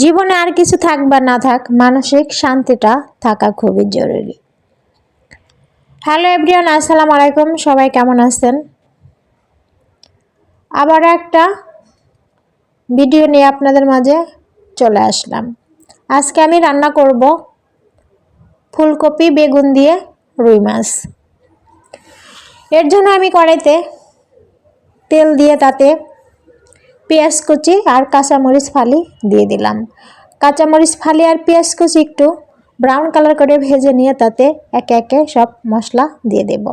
জীবনে আর কিছু থাক বা না থাক, মানসিক শান্তিটা থাকা খুবই জরুরি। হ্যালো এভরিওয়ান আসসালামু আলাইকুম, সবাই কেমন আছেন? আবার একটা ভিডিও নিয়ে আপনাদের মাঝে চলে আসলাম। আজকে আমি রান্না করব ফুলকপি, বেগুন দিয়ে রুই মাছ। এর জন্য আমি কড়াইতে তেল দিয়ে তাতে পেঁয়াজ কুচি আর কাঁচামরিচ ফালি দিয়ে দিলাম। কাঁচামরিচ ফালি আর পেঁয়াজ কুচি একটু ব্রাউন কালার করে ভেজে নিয়ে তাতে একে একে সব মশলা দিয়ে দেব।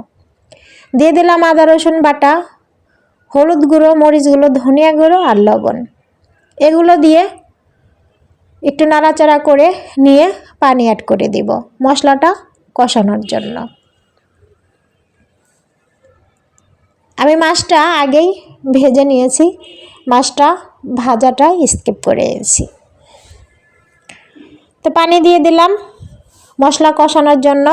দিয়ে দিলাম আদা, রসুন বাটা, হলুদ গুঁড়ো, মরিচ গুঁড়ো, ধনিয়া গুঁড়ো আর লবণ। এগুলো দিয়ে একটু নাড়াচাড়া করে নিয়ে পানি অ্যাড করে দিব মশলাটা কষানোর জন্য। আমি মাছটা আগেই ভেজে নিয়েছি। মাছটা ভাজাটা স্কিপ করে এসেছি তো পানি দিয়ে দিলাম মশলা কষানোর জন্য।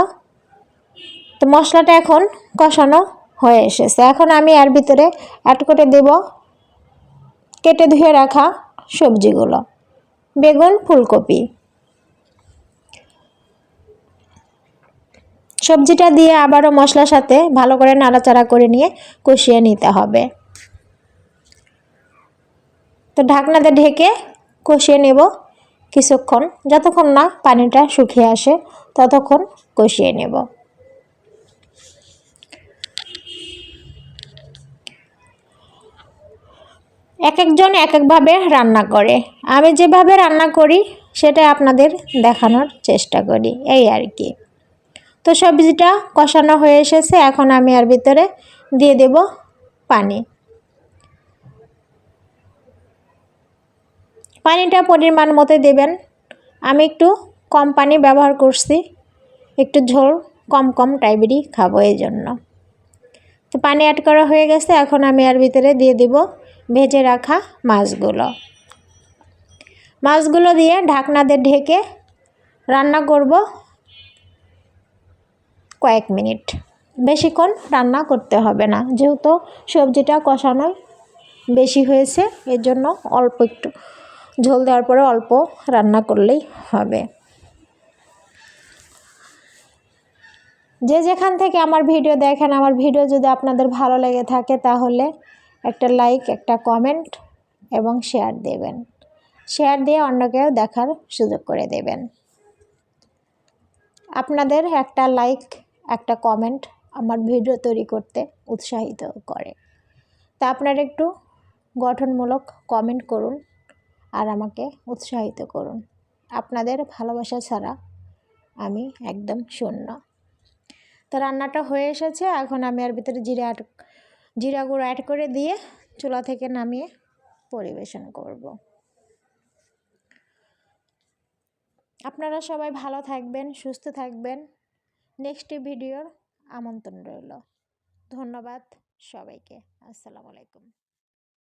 তো মশলাটা এখন কষানো হয়ে এসেছে। এখন আমি এর ভিতরে অ্যাড করে দেব কেটে ধুয়ে রাখা সবজিগুলো। বেগুন, ফুলকপি। সবজিটা দিয়ে আবারও মশলার সাথে ভালো করে নাড়াচাড়া করে নিয়ে কষিয়ে নিতে হবে। তো ঢাকনাতে ঢেকে কষিয়ে নেব কিছুক্ষণ। যতক্ষণ না পানিটা শুকিয়ে আসে, ততক্ষণ কষিয়ে নেব। এক একজন এক একভাবে রান্না করে। আমি যেভাবে রান্না করি, সেটা আপনাদের দেখানোর চেষ্টা করি। এই আর কি। তো সবজিটা কষানো হয়ে এসেছে। এখন আমি আর ভিতরে দিয়ে দেব পানি। পানিটা পরিমাণ মতো দেবেন। আমি একটু কম পানি ব্যবহার করছি। একটু ঝোল কম কম টাইপেরই খাব এই জন্য তো পানি অ্যাড করা হয়ে গেছে, এখন আমি আর ভিতরে দিয়ে দিব ভেজে রাখা মাছগুলো। মাছগুলো দিয়ে ঢাকনা দিয়ে ঢেকে রান্না করব কয়েক মিনিট। বেশিক্ষণ রান্না করতে হবে না, যেহেতু সবজিটা কষানো বেশি হয়েছে এর জন্য অল্প একটু ঝোল দেওয়ার পরে অল্প রান্না করলেই হবে। যে যেখান থেকে আমার ভিডিও দেখেন, আমার ভিডিও যদি আপনাদের ভালো লেগে থাকে তাহলে একটা লাইক, একটা কমেন্ট এবং শেয়ার দেবেন। শেয়ার দিয়ে অন্যকেও দেখার সুযোগ করে দেবেন। আপনাদের একটা লাইক, একটা কমেন্ট আমার ভিডিও তৈরি করতে উৎসাহিত করে। তা আপনারা একটু গঠনমূলক কমেন্ট করুন। আর আমাকে উৎসাহিত করুন। আপনাদের ভালোবাসা ছাড়া আমি একদম শূন্য। তো রান্নাটা হয়ে এসেছে, এখন আমি আর ভিতরে জিরা অ্যাড, জিরা গুঁড়ো অ্যাড করে দিয়ে চুলা থেকে নামিয়ে পরিবেশন করব। আপনারা সবাই ভালো থাকবেন, সুস্থ থাকবেন। নেক্সট ভিডিওর আমন্ত্রণ রইল। ধন্যবাদ সবাইকে। আসসালামু আলাইকুম।